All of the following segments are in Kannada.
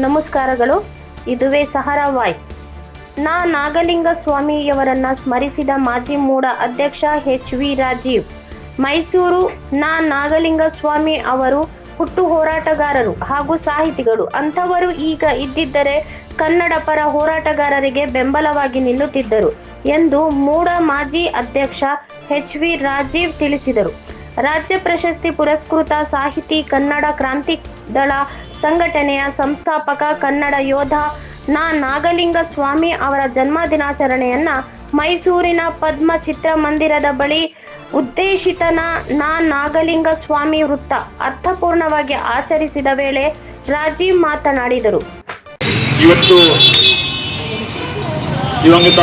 ನಮಸ್ಕಾರಗಳು. ಇದುವೇ ಸಹರಾ ವಾಯ್ಸ್. ನಾ ನಾಗಲಿಂಗ ಸ್ವಾಮಿಯವರನ್ನ ಸ್ಮರಿಸಿದ ಮಾಜಿ ಮೂಡ ಅಧ್ಯಕ್ಷ ಎಚ್ ವಿ ರಾಜೀವ್. ಮೈಸೂರು ನಾ ನಾಗಲಿಂಗ ಸ್ವಾಮಿ ಅವರು ಹುಟ್ಟು ಹೋರಾಟಗಾರರು ಹಾಗೂ ಸಾಹಿತಿಗಳು. ಅಂಥವರು ಈಗ ಇದ್ದಿದ್ದರೆ ಕನ್ನಡ ಪರ ಹೋರಾಟಗಾರರಿಗೆ ಬೆಂಬಲವಾಗಿ ನಿಲ್ಲುತ್ತಿದ್ದರು ಎಂದು ಮೂಡ ಮಾಜಿ ಅಧ್ಯಕ್ಷ ಎಚ್ ವಿ ರಾಜೀವ್ ತಿಳಿಸಿದರು. ರಾಜ್ಯ ಪ್ರಶಸ್ತಿ ಪುರಸ್ಕೃತ ಸಾಹಿತಿ ಕನ್ನಡ ಕ್ರಾಂತಿ ದಳ ಸಂಘಟನೆಯ ಸಂಸ್ಥಾಪಕ ಕನ್ನಡ ಯೋಧ ನಾ. ನಾಗಲಿಂಗ ಸ್ವಾಮಿ ಅವರ ಜನ್ಮ ದಿನಾಚರಣೆಯನ್ನ ಮೈಸೂರಿನ ಪದ್ಮ ಚಿತ್ರಮಂದಿರದ ಬಳಿ ಉದ್ದೇಶಿತನ ನಾ. ನಾಗಲಿಂಗ ಸ್ವಾಮಿ ವೃತ್ತ ಅರ್ಥಪೂರ್ಣವಾಗಿ ಆಚರಿಸಿದ ವೇಳೆ ರಾಜೀವ್ ಮಾತನಾಡಿದರು. ಇವತ್ತು ದಿವಂಗತ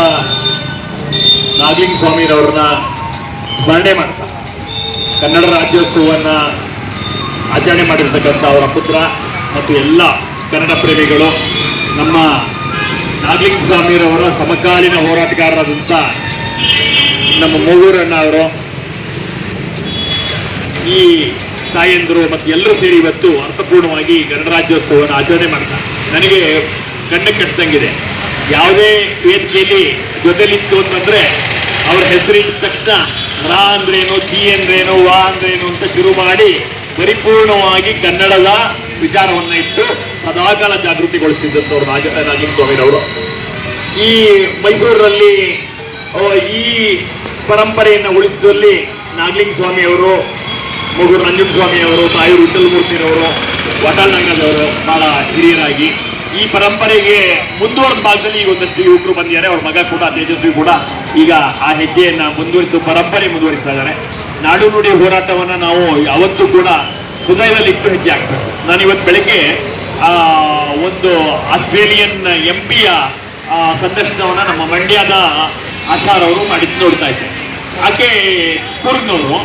ನಾಗಲಿಂಗ ಸ್ವಾಮಿರವ್ರನ್ನ ಸ್ಮರಣೆ ಮಾಡ್ತಾ ಕನ್ನಡ ರಾಜ್ಯೋತ್ಸವವನ್ನು ಆಚರಣೆ ಮಾಡಿರ್ತಕ್ಕಂಥ ಅವರ ಪುತ್ರ ಮತ್ತು ಎಲ್ಲ ಕನ್ನಡ ಪ್ರೇಮಿಗಳು, ನಮ್ಮ ನಾಗಲಿಂಗ ಸ್ವಾಮಿರವರ ಸಮಕಾಲೀನ ಹೋರಾಟಗಾರರಾದಂಥ ನಮ್ಮ ಮೂಗೂರಣ್ಣ ಅವರು, ಈ ತಾಯಂದರು ಮತ್ತು ಎಲ್ಲರೂ ಸೇರಿ ಇವತ್ತು ಅರ್ಥಪೂರ್ಣವಾಗಿ ಗಣರಾಜ್ಯೋತ್ಸವವನ್ನು ಆಚರಣೆ ಮಾಡ್ತಾರೆ. ನನಗೆ ಕಣ್ಣು ಕಟ್ಟದಂಗಿದೆ ಯಾವುದೇ ವೇದಿಕೆಯಲ್ಲಿ ಜೊತೆಲಿತ್ತು ಅಂತಂದರೆ ಅವ್ರ ಹೆಸರಿಟ್ಟ ತಕ್ಷಣ ರಾ ಅಂದ್ರೇನು ಟಿ ಅಂದ್ರೇನು ವಾ ಅಂದ್ರೇನು ಅಂತ ಶುರು ಮಾಡಿ ಪರಿಪೂರ್ಣವಾಗಿ ಕನ್ನಡದ ವಿಚಾರವನ್ನ ಇಟ್ಟು ಸದಾಕಾಲ ಜಾಗೃತಿಗೊಳಿಸ್ತಿದ್ದಂಥವ್ರು ರಾಜ ಸ್ವಾಮಿರವರು ಈ ಮೈಸೂರಿನಲ್ಲಿ ಈ ಪರಂಪರೆಯನ್ನು ಉಳಿಸಿದಲ್ಲಿ ನಾಗಲಿಂಗ ಸ್ವಾಮಿ ಅವರು, ಮಗು ರಂಜನ್ ಸ್ವಾಮಿ ಅವರು, ತಾಯಿ ವಿಠಲಮೂರ್ತಿರವರು ವಟಾಲ್ ನಾಗರಾಜವರು ಬಹಳ ಹಿರಿಯರಾಗಿ ಈ ಪರಂಪರೆಗೆ ಮುಂದುವರೆದ ಭಾಗದಲ್ಲಿ ಈಗ ಒಂದಷ್ಟು ಯುವಕರು ಬಂದಿದ್ದಾರೆ. ಅವ್ರ ಮಗ ಕೂಡ, ತೇಜಸ್ವಿ ಕೂಡ ಈಗ ಆ ಹೆಜ್ಜೆಯನ್ನ ಮುಂದುವರಿಸುವ ಪರಂಪರೆ ಮುಂದುವರಿಸ್ತಾ ಇದ್ದಾರೆ. ನಾಡು ನುಡಿ ಹೋರಾಟವನ್ನ ನಾವು ಯಾವತ್ತೂ ಕೂಡ ಹೃದಯದಲ್ಲಿ ಇಟ್ಟು ಹೆಜ್ಜೆ ಹಾಕ್ಬೇಕು. ನಾನು ಇವತ್ತು ಬೆಳಗ್ಗೆ ಒಂದು ಆಸ್ಟ್ರೇಲಿಯನ್ ಎಂ ಪಿಯ ಸಂದರ್ಶನವನ್ನ ನಮ್ಮ ಮಂಡ್ಯದ ಆಶಾರವರು ಮಾಡಿದ್ದು ನೋಡ್ತಾ ಇದ್ದೆ. ಆಕೆ ಕೂರ್ಗ್ನವರು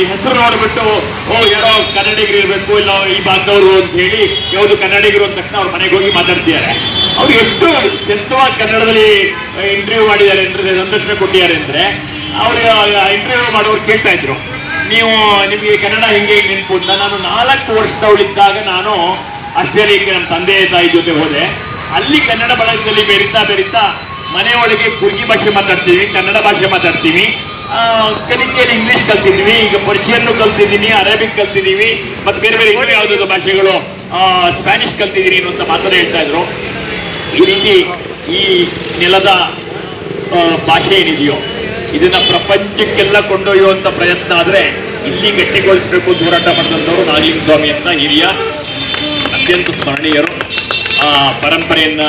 ಈ ಹೆಸರು ನೋಡ್ಬಿಟ್ಟು, ಓ, ಯಾರೋ ಕನ್ನಡಿಗರು ಇರಬೇಕು, ಇಲ್ಲ ಈ ಬಾಂಧವರು ಅಂತ ಹೇಳಿ, ಯಾವುದು ಕನ್ನಡಿಗರು ಅಂದ ತಕ್ಷಣ ಅವ್ರ ಮನೆಗೆ ಹೋಗಿ ಮಾತಾಡ್ತಿದ್ದಾರೆ ಅವ್ರು ಎಷ್ಟು ಚೆಂದವಾಗಿ ಕನ್ನಡದಲ್ಲಿ ಇಂಟರ್ವ್ಯೂ ಮಾಡಿದ್ದಾರೆ ಅಂದ್ರೆ, ಸಂದರ್ಶನ ಕೊಟ್ಟಿದ್ದಾರೆ ಅಂದ್ರೆ, ಅವ್ರು ಇಂಟರ್ವ್ಯೂ ಮಾಡೋರು ಕೇಳ್ತಾ ಇದ್ರು. ನೀವು, ನಿಮಗೆ ಕನ್ನಡ ಹೆಂಗೆ ನೆನಪು ಅಂತ. ನಾನು ನಾಲ್ಕು ವರ್ಷದವಳಿದ್ದಾಗ ನಾನು ಆಸ್ಟ್ರೇಲಿಯಾಕ್ಕೆ ನಮ್ಮ ತಂದೆ ತಾಯಿ ಜೊತೆ ಹೋದೆ. ಅಲ್ಲಿ ಕನ್ನಡ ಬಳಗದಲ್ಲಿ ಬೆರಿತಾ ಬೆರಿತಾ ಮನೆಯೊಳಗೆ ಕುರ್ಗಿ ಭಾಷೆ ಮಾತಾಡ್ತೀವಿ, ಕನ್ನಡ ಭಾಷೆ ಮಾತಾಡ್ತೀವಿ. ಕಲಿಕೆಯಲ್ಲಿ ಇಂಗ್ಲಿಷ್ ಕಲ್ತಿದ್ವಿ, ಈಗ ಪರ್ಷಿಯನ್ನು ಕಲ್ತಿದ್ದೀನಿ ಅರೇಬಿಕ್ ಕಲ್ತಿದ್ದೀವಿ ಮತ್ತೆ ಬೇರೆ ಬೇರೆ ಇನ್ನೂ ಯಾವುದಾದ್ರು ಭಾಷೆಗಳು ಸ್ಪ್ಯಾನಿಷ್ ಕಲ್ತಿದ್ದೀನಿ ಅಂತ ಮಾತಾಡ ಹೇಳ್ತಾ ಇದ್ರು. ಈ ರೀತಿ ಈ ನೆಲದ ಭಾಷೆ ಏನಿದೆಯೋ, ಇದನ್ನ ಪ್ರಪಂಚಕ್ಕೆಲ್ಲ ಕೊಂಡೊಯ್ಯುವಂತ ಪ್ರಯತ್ನ ಆದ್ರೆ ಇಲ್ಲಿ ಗಟ್ಟಿಗೊಳಿಸಬೇಕು ಹೋರಾಟ ಮಾಡಿದಂಥವ್ರು ನಾಗಲಿಂಗ ಸ್ವಾಮಿ ಅಂತ ಹಿರಿಯ, ಅತ್ಯಂತ ಸ್ಮರಣೀಯರು. ಆ, ಪರಂಪರೆಯನ್ನ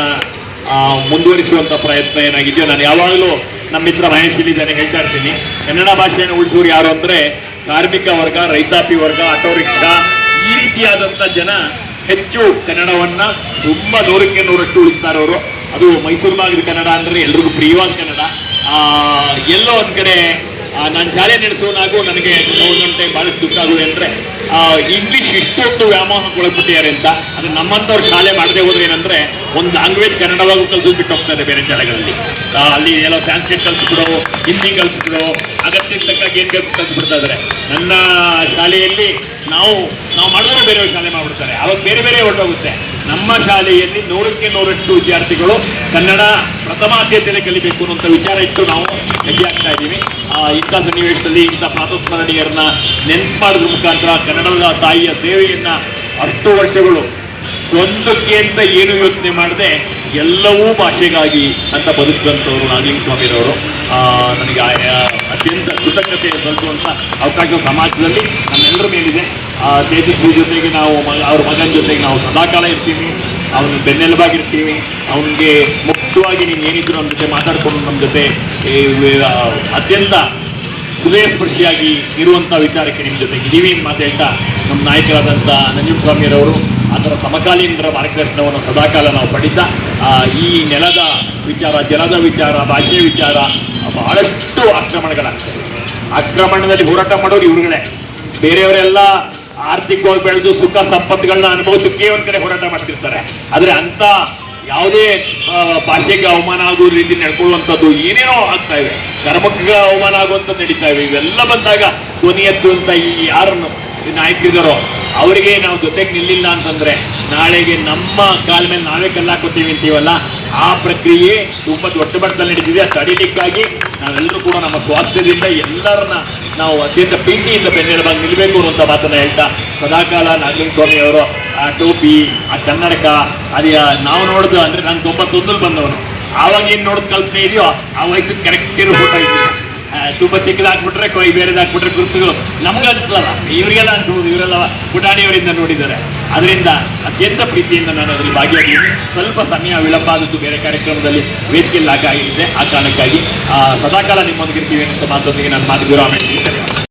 ಮುಂದುವರಿಸುವಂತ ಪ್ರಯತ್ನ ಏನಾಗಿದೆಯೋ, ನಾನು ಯಾವಾಗಲೂ ನಮ್ಮ ಮಿತ್ರ ಮಹೇಶ್ ಇಲ್ಲಿದ್ದಾನೆ ಹೇಳ್ತಾ ಇರ್ತೀನಿ. ಕನ್ನಡ ಭಾಷೆಯನ್ನು ಉಳಿಸೋರು ಯಾರು ಅಂದರೆ ಕಾರ್ಮಿಕ ವರ್ಗ, ರೈತಾಪಿ ವರ್ಗ, ಆಟೋ ರಿಕ್ಷಾ, ಈ ರೀತಿಯಾದಂಥ ಜನ ಹೆಚ್ಚು ಕನ್ನಡವನ್ನು ತುಂಬ ನೂರಕ್ಕೆ ನೂರಷ್ಟು ಉಳಿಸ್ತಾರೆ ಅವರು. ಅದು ಮೈಸೂರು ಭಾಗದ ಕನ್ನಡ ಅಂದ್ರೆ ಎಲ್ರಿಗೂ ಪ್ರಿಯವಾದ ಕನ್ನಡ. ಎಲ್ಲೋ ಒಂದು ಕಡೆ ನಾನು ಶಾಲೆ ನಡೆಸುವನಾಗೂ ನನಗೆ ಒಂದೊಂದು ಟೈಮ್ ಭಾಳ ದುಃಖ ಅಂದರೆ ಅಂದ್ರೆ ಇಂಗ್ಲಿಷ್ ಇಷ್ಟೊಂದು ವ್ಯಾಮೋಹಕ್ಕೊಳಪಟ್ಟಿದ್ದಾರೆ ಅಂತ. ಅದು ನಮ್ಮಂಥವ್ರು ಶಾಲೆ ಮಾಡದೆ ಹೋದ್ರೆ ಏನಂದ್ರೆ, ಒಂದು ಲ್ಯಾಂಗ್ವೇಜ್ ಕನ್ನಡವಾಗೂ ಕಲ್ಸೋದು ಬಿಟ್ಟು ಹೋಗ್ತಾರೆ ಬೇರೆ ಶಾಲೆಗಳಲ್ಲಿ. ಅಲ್ಲಿ ಎಲ್ಲ ಸ್ಯಾನ್ಸ್ಕ್ರಿಟ್ ಕಲಿಸ್ಬಿಡೋ, ಹಿಂದಿ ಕಲಿಸ್ಬಿಡೋ ಅಗತ್ಯ ತಕ್ಕಾಗಿ ಏನು ಬೇಕು ಕಲಿಸ್ಬಿಡ್ತಾ ನನ್ನ ಶಾಲೆಯಲ್ಲಿ ನಾವು ನಾವು ಮಾಡಿದ್ರೆ ಬೇರೆ ಶಾಲೆ ಮಾಡಿಬಿಡ್ತಾರೆ. ಅವಾಗ ಬೇರೆ ಬೇರೆ ಹೊರಟೋಗುತ್ತೆ. ನಮ್ಮ ಶಾಲೆಯಲ್ಲಿ ನೂರಕ್ಕೆ ನೂರಷ್ಟು ವಿದ್ಯಾರ್ಥಿಗಳು ಕನ್ನಡ ಪ್ರಥಮ ಆದ್ಯತೆಯಲ್ಲಿ ಕಲಿಬೇಕು ಅನ್ನುವಂಥ ವಿಚಾರ ಇಟ್ಟು ನಾವು ಹೆಜ್ಜೆ ಆಗ್ತಾ ಇದ್ದೀವಿ. ಇಂಥ ಸನ್ನಿವೇಶದಲ್ಲಿ ಇಂಥ ಪ್ರಾತಸ್ಮರಣೀಯರನ್ನ ನೆನ್ಪು ಮಾಡೋದ್ರ ಮುಖಾಂತರ ಕನ್ನಡದ ತಾಯಿಯ ಸೇವೆಯನ್ನ ಅಷ್ಟು ವರ್ಷಗಳು ಸ್ವಂತಕ್ಕೆ ಅಂತ ಏನು ಯೋಚನೆ ಮಾಡದೆ ಎಲ್ಲವೂ ಭಾಷೆಗಾಗಿ ಅಂತ ಬದುಕುವಂಥವ್ರು ನಾಗಲಿಂಗ ಸ್ವಾಮಿರವರು. ನನಗೆ ಅತ್ಯಂತ ಕೃತಜ್ಞತೆ ಸಲ್ಲಿಸುವಂಥ ಅವಕಾಶ ಸಮಾಜದಲ್ಲಿ ನಮ್ಮೆಲ್ಲರ ಮೇಲಿದೆ. ತೇಜಸ್ವಿ ಜೊತೆಗೆ ನಾವು ಮಗ ಅವ್ರ ಮಗನ ಜೊತೆಗೆ ನಾವು ಸದಾಕಾಲ ಇರ್ತೀವಿ. ಅವನು ಬೆನ್ನೆಲುಬಾಗಿರ್ತೀವಿ. ಅವನಿಗೆ ಮುಕ್ತವಾಗಿ ನೀನು ಏನಿದ್ರು ನಮ್ಮ ಜೊತೆ ಮಾತಾಡ್ಕೊಂಡು ನಮ್ಮ ಜೊತೆ ಅತ್ಯಂತ ಹೃದಯ ಸ್ಪರ್ಶಿಯಾಗಿ ಇರುವಂಥ ವಿಚಾರಕ್ಕೆ ನಿಮ್ಮ ಜೊತೆಗೆ ಇದೀವಿ. ಮಾತು ಹೇಳ್ತಾ ನಮ್ಮ ನಾಯಕರಾದಂಥ ನಂಜುಂಡ ಸ್ವಾಮಿಯರವರು ಅದರ ಸಮಕಾಲೀನರ ಮಾರ್ಗದರ್ಶನವನ್ನು ಸದಾಕಾಲ ನಾವು ಪಡಿತಾ ಈ ನೆಲದ ವಿಚಾರ, ಜಲದ ವಿಚಾರ ಭಾಷೆಯ ವಿಚಾರ ಬಹಳಷ್ಟು ಆಕ್ರಮಣಗಳಾಗ್ತವೆ. ಆಕ್ರಮಣದಲ್ಲಿ ಹೋರಾಟ ಮಾಡೋರು ಇವ್ರುಗಳೇ. ಬೇರೆಯವರೆಲ್ಲ ಆರ್ಥಿಕವಾಗಿ ಬೆಳೆದು ಸುಖ ಸಂಪತ್ತುಗಳನ್ನ ಅನುಭವಿಸೋಕೆ ಒಂದ್ ಕಡೆ ಹೋರಾಟ ಮಾಡ್ತಿರ್ತಾರೆ. ಆದ್ರೆ ಅಂತ ಯಾವುದೇ ಭಾಷೆಗೆ ಅವಮಾನ ಆಗುವ ರೀತಿ ನಡ್ಕೊಳ್ಳುವಂಥದ್ದು ಏನೇನೋ ಆಗ್ತಾ ಇವೆ. ಧರ್ಮಕ್ಕೆ ಅವಮಾನ ಆಗುವಂಥದ್ದು ನಡೀತಾ ಇವೆ. ಇವೆಲ್ಲ ಬಂದಾಗ ಕೊನೆಯದ್ದು ಅಂತ ಈ ಯಾರನ್ನು ನಾಯಕರಿದಾರೋ, ಅವರಿಗೆ ನಾವು ಜೊತೆಗೆ ನಿಲ್ಲಿಲ್ಲ ಅಂತಂದ್ರೆ ನಾಳೆಗೆ ನಮ್ಮ ಕಾಲ ಮೇಲೆ ನಾವೇ ಕಲ್ಲಾಕೋತೀವಿ ಅಂತೀವಲ್ಲ, ಆ ಪ್ರಕ್ರಿಯೆ ತುಂಬಾ ದೊಡ್ಡ ಮಟ್ಟದಲ್ಲಿ ನಡೀತಿದೆ. ತಡಿಲಿಕ್ಕಾಗಿ ನಾವೆಲ್ಲರೂ ಕೂಡ ನಮ್ಮ ಸ್ವಾಸ್ಥ್ಯದಿಂದ ಎಲ್ಲರನ್ನ ನಾವು ಅತ್ಯಂತ ಪ್ರೀತಿಯಿಂದ ಬೆನ್ನೆಲುಬಾಗಿ ನಿಲ್ಲಬೇಕು ಅಂತ ಮಾತನ್ನ ಹೇಳ್ತಾ ಸದಾಕಾಲ ನಾಗಲಿಂಗ ಸ್ವಾಮಿ ಅವರು, ಆ ಟೋಪಿ, ಆ ಕನ್ನಡಕ, ಅದ ನಾವು ನೋಡಿದ್ವಿ ಅಂದ್ರೆ ನಾನು ತೊಂಬತ್ತೊಂದಲ್ಲಿ ಬಂದವನು. ಆವಾಗ ಏನು ನೋಡಿದ ಕಲ್ಪನೆ ಇದೆಯೋ, ಆ ವಯಸ್ಸಿಗೆ ಕರೆಕ್ಟ್ ಇರೋ ಫೋಟೋ ಇದೆಯಾ ಹಾಕ್ಬಿಟ್ರೆ ಕೈ ಕೊಯ್ ಬೇರೆದಾಕ್ಬಿಟ್ರೆ ಗುರುತುಗಳು ನಮ್ಗೆ ಅನ್ಸಲ್ಲ. ಇವರಿಗೆಲ್ಲ ಅನ್ಸುವುದು ಇವರೆಲ್ಲ ಪುಟಾಣಿಯವರಿಂದ ನೋಡಿದ್ದಾರೆ. ಅದರಿಂದ ಅತ್ಯಂತ ಪ್ರೀತಿಯಿಂದ ನಾನು ಅದರಲ್ಲಿ ಭಾಗಿಯಾಗಿದ್ದೀನಿ. ಸ್ವಲ್ಪ ಸಮಯ ವಿಳಂಬ ಆದದ್ದು ಬೇರೆ ಕಾರ್ಯಕ್ರಮದಲ್ಲಿ ವೇದಿಕೆಯಲ್ಲಿ ಆಗಿದೆ ಆ ಕಾರಣಕ್ಕಾಗಿ ಸದಾಕಾಲ ನಿಮ್ಮೊಂದಿಗಿರ್ತೀವಿ ಅಂತ ಮಾತೊಂದಿಗೆ ನಾನು ಮಾತು ಹೇಳ್ತೀನಿ.